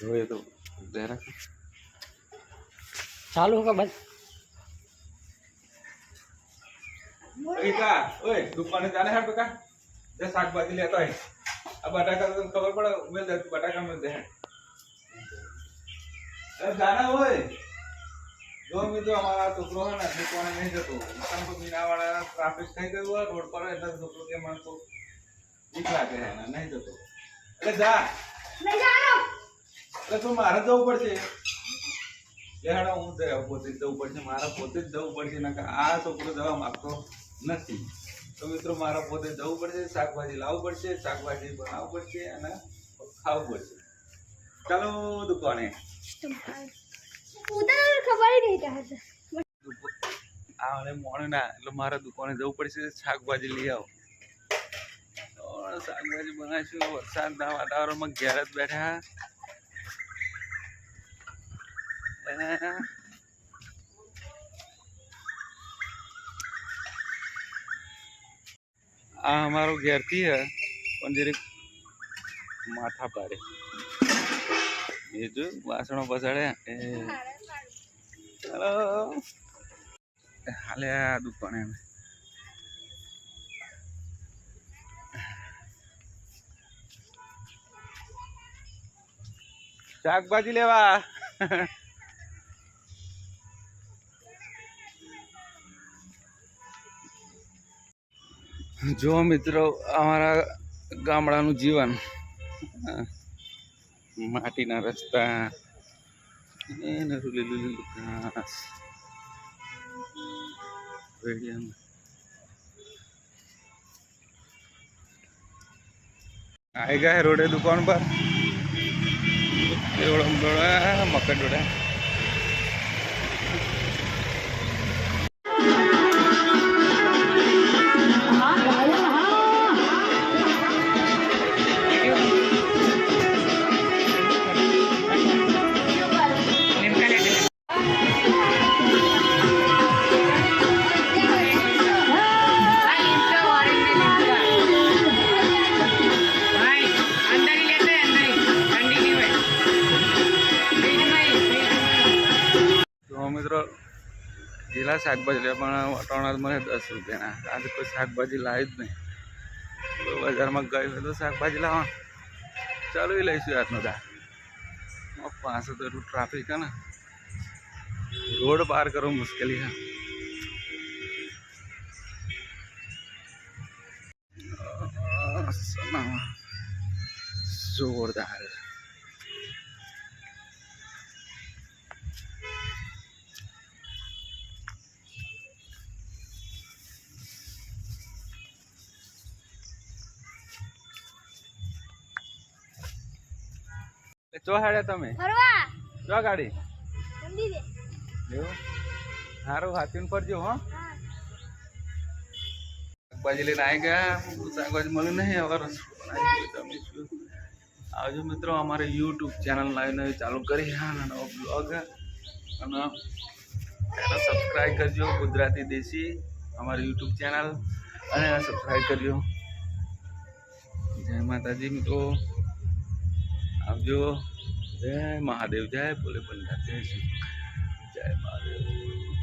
જોઈએ તો ચાલુ કે બસ કા જાના ઓય. જો મિત્રો અમારા છોકરો નહીં જતો. દુકાન પર મીનાવાળા ટ્રાફિક થઈ ગયું હોય રોડ પર એટલે છોકરો કે મને તો બીક નહીં જતો. એટલે જા. એટલે તો મારે જવું પડશે. લેહાડો હું પોતે જ જવું પડશે. મારા પોતે જ જવું પડશે ના આ છોકરો જવા માગતો નથી. તો મિત્રો મારા પોતે જવું પડશે શાકભાજી લાવવું પડશે શાકભાજી બનાવવું પડશે અને ખાવું પડશે. ચાલો દુકાને. આવડે મોણે ના એટલે મારા દુકાને જવું પડશે શાકભાજી લઈ આવો. શાકભાજી બનાવીશું વરસાદના વાતાવરણમાં ઘેર જ બેઠા. આ અમારું ઘેરથી હે, પણ જરીક માથા પાડે એ જો, વાસણો પસાડે ચાલો હાલે. આ દુકાને શાકભાજી લેવા. જો મિત્રો, અમારા ગામડાનું જીવન. માટીના રસ્તા. લીલું લીલું ઘાસ. આઈ ગયા રોડે દુકાન પર. એવડો મિત્રો લીલા શાકભાજી લે, પણ વટાણા મને દસ રૂપિયાના. આજે કોઈ શાકભાજી લાવી જ નહીં. બજારમાં ગઈ હોય તો શાકભાજી લાવવા. ચાલુ લઈશું આજનો દા પાસે તો એટલું ટ્રાફિક હે ને. રોડ પાર કરવું મુશ્કેલી છે જોરદાર. ચો હેડે તમે. ફરવા. ચો ગાડી. સમજી દે. એવું? સારું હાથીને ફરજો હો. શાકભાજી લઈને આવી ગયા. શાકભાજી મળ્યું નહીં હવે આવજો મિત્રો અમારે યુટ્યુબ ચેનલ લાવીને નવી ચાલુ કરી અને નવો બ્લોગ અને એને સબસ્ક્રાઈબ કરજો ગુજરાતી દેશી અમારી યુટ્યુબ ચેનલ અને સબસ્ક્રાઈબ કરજો. જય માતાજી મિત્રો. આવજો. જય મહાદેવ જય ભોલે પંડા જય શ્રી જય મહાદેવ.